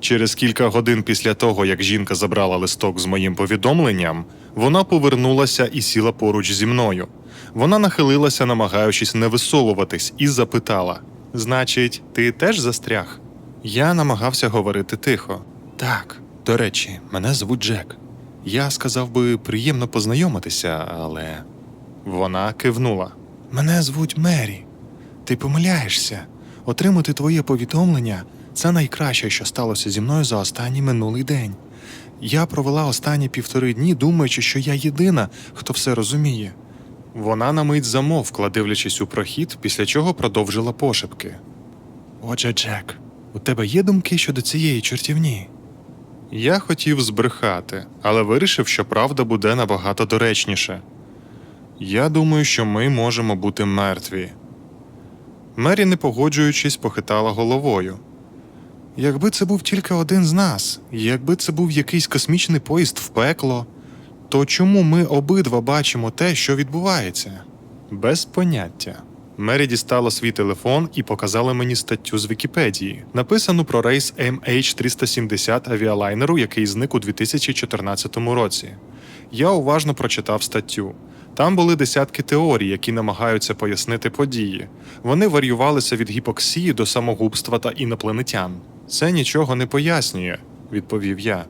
Через кілька годин після того, як жінка забрала листок з моїм повідомленням, вона повернулася і сіла поруч зі мною. Вона нахилилася, намагаючись не висовуватись, і запитала: Значить, ти теж застряг? Я намагався говорити тихо. Так, до речі, мене звуть Джек. Я сказав би приємно познайомитися, але. Вона кивнула. Мене звуть Мері. Ти помиляєшся. Отримати твоє повідомлення це найкраще, що сталося зі мною за останній минулий день. Я провела останні півтори дні, думаючи, що я єдина, хто все розуміє. Вона на мить замовкла, дивлячись у прохід, після чого продовжила пошепки. Отже, Джек, у тебе є думки щодо цієї чортівні? Я хотів збрехати, але вирішив, що правда буде набагато доречніше. Я думаю, що ми можемо бути мертві. Мері, не погоджуючись, похитала головою. Якби це був тільки один з нас, якби це був якийсь космічний поїзд в пекло, то чому ми обидва бачимо те, що відбувається? Без поняття. Мері дістала свій телефон і показала мені статтю з Вікіпедії, написану про рейс MH370 авіалайнеру, який зник у 2014 році. Я уважно прочитав статтю. Там були десятки теорій, які намагаються пояснити події. Вони варіювалися від гіпоксії до самогубства та інопланетян. Це нічого не пояснює, відповів я.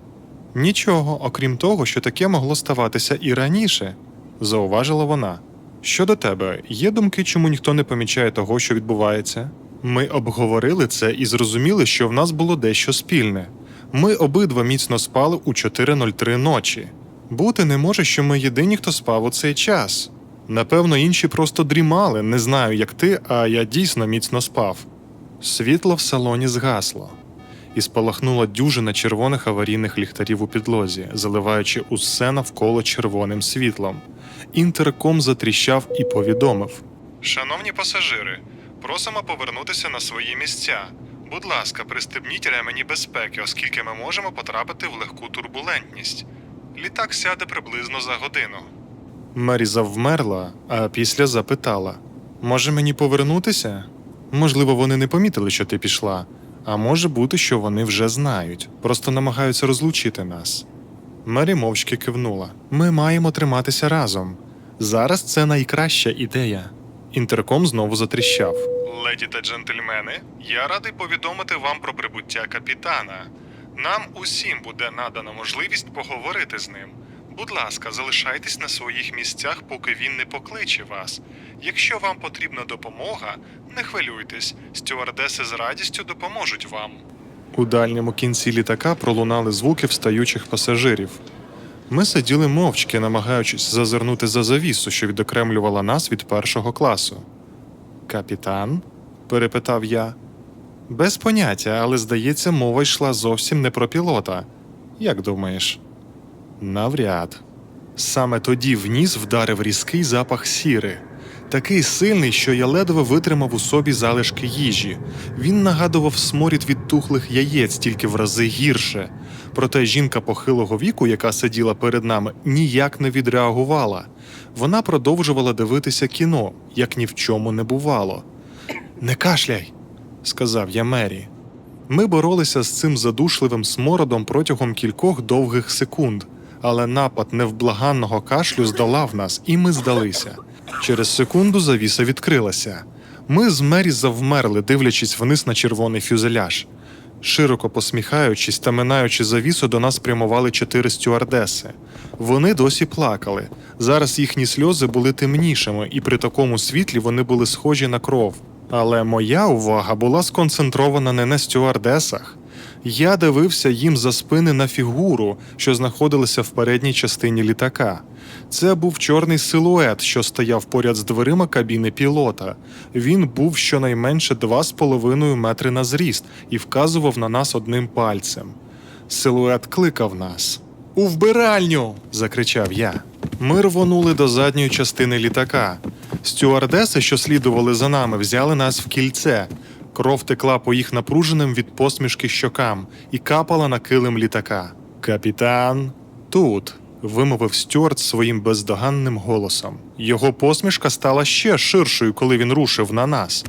Нічого, окрім того, що таке могло ставатися і раніше, зауважила вона. Щодо тебе, є думки, чому ніхто не помічає того, що відбувається? Ми обговорили це і зрозуміли, що в нас було дещо спільне. Ми обидва міцно спали у 4.03 ночі. Бути не може, що ми єдині, хто спав у цей час. Напевно, інші просто дрімали, не знаю, як ти, а я дійсно міцно спав. Світло в салоні згасло, і спалахнула дюжина червоних аварійних ліхтарів у підлозі, заливаючи усе навколо червоним світлом. Інтерком затріщав і повідомив: Шановні пасажири, просимо повернутися на свої місця. Будь ласка, пристебніть ремені безпеки, оскільки ми можемо потрапити в легку турбулентність. Літак сяде приблизно за годину. Мері завмерла, а після запитала: Може мені повернутися? Можливо, вони не помітили, що ти пішла, а може бути, що вони вже знають, просто намагаються розлучити нас. Мері мовчки кивнула. Ми маємо триматися разом. Зараз це найкраща ідея. Інтерком знову затріщав. Леді та джентльмени, я радий повідомити вам про прибуття капітана. Нам усім буде надана можливість поговорити з ним. Будь ласка, залишайтесь на своїх місцях, поки він не покличе вас. Якщо вам потрібна допомога, не хвилюйтесь, стюардеси з радістю допоможуть вам. У дальньому кінці літака пролунали звуки встаючих пасажирів. Ми сиділи мовчки, намагаючись зазирнути за завісу, що відокремлювала нас від першого класу. Капітан? перепитав я. Без поняття, але здається, мова йшла зовсім не про пілота. Як думаєш? Навряд. Саме тоді в ніс вдарив різкий запах сіри, такий сильний, що я ледве витримав у собі залишки їжі. Він нагадував сморід від тухлих яєць тільки в рази гірше. Проте жінка похилого віку, яка сиділа перед нами, ніяк не відреагувала. Вона продовжувала дивитися кіно, як ні в чому не бувало. Не кашляй, сказав я Мері. Ми боролися з цим задушливим смородом протягом кількох довгих секунд, але напад невблаганного кашлю здолав нас, і ми здалися. Через секунду завіса відкрилася. Ми з Мері завмерли, дивлячись вниз на червоний фюзеляж. Широко посміхаючись та минаючи завісу, до нас прямували чотири стюардеси. Вони досі плакали. Зараз їхні сльози були темнішими, і при такому світлі вони були схожі на кров. Але моя увага була сконцентрована не на стюардесах. Я дивився їм за спини на фігуру, що знаходилася в передній частині літака. Це був чорний силует, що стояв поряд з дверима кабіни пілота. Він був щонайменше 2,5 метри на зріст і вказував на нас одним пальцем. Силует кликав нас. У вбиральню. закричав я. Ми рвонули до задньої частини літака. Стюардеси, що слідували за нами, взяли нас в кільце. Кров текла по їх напруженим від посмішки щокам і капала на килим літака. Капітан, тут. вимовив Стюарт своїм бездоганним голосом. Його посмішка стала ще ширшою, коли він рушив на нас.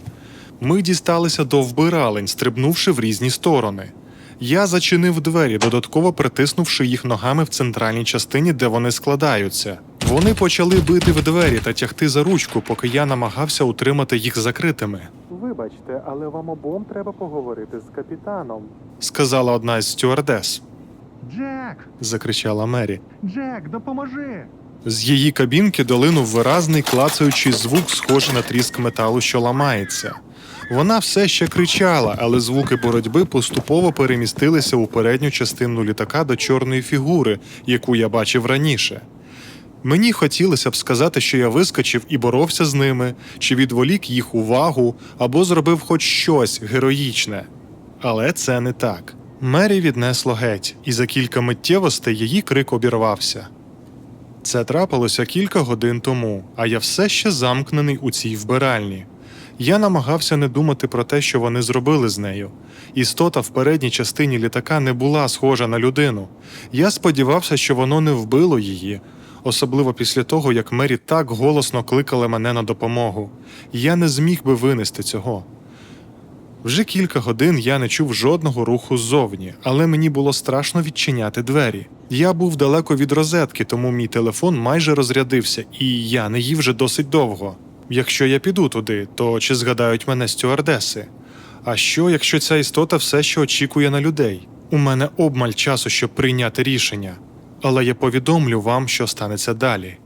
Ми дісталися до вбиралень, стрибнувши в різні сторони. Я зачинив двері, додатково притиснувши їх ногами в центральній частині, де вони складаються. Вони почали бити в двері та тягти за ручку, поки я намагався утримати їх закритими. Вибачте, але вам обом треба поговорити з капітаном, сказала одна з стюардес. Джек! Закричала Мері. Джек, допоможи! З її кабінки долинув виразний клацаючий звук, схожий на тріск металу, що ламається. Вона все ще кричала, але звуки боротьби поступово перемістилися у передню частину літака до чорної фігури, яку я бачив раніше. Мені хотілося б сказати, що я вискочив і боровся з ними, чи відволік їх увагу, або зробив хоч щось героїчне. Але це не так. Мері віднесло геть, і за кілька миттєвостей її крик обірвався. Це трапилося кілька годин тому, а я все ще замкнений у цій вбиральні. Я намагався не думати про те, що вони зробили з нею. Істота в передній частині літака не була схожа на людину. Я сподівався, що воно не вбило її, особливо після того, як Мері так голосно кликала мене на допомогу. Я не зміг би винести цього. Вже кілька годин я не чув жодного руху ззовні, але мені було страшно відчиняти двері. Я був далеко від розетки, тому мій телефон майже розрядився, і я не їв вже досить довго. Якщо я піду туди, то чи згадають мене стюардеси? А що, якщо ця істота все ще очікує на людей? У мене обмаль часу, щоб прийняти рішення. Але я повідомлю вам, що станеться далі.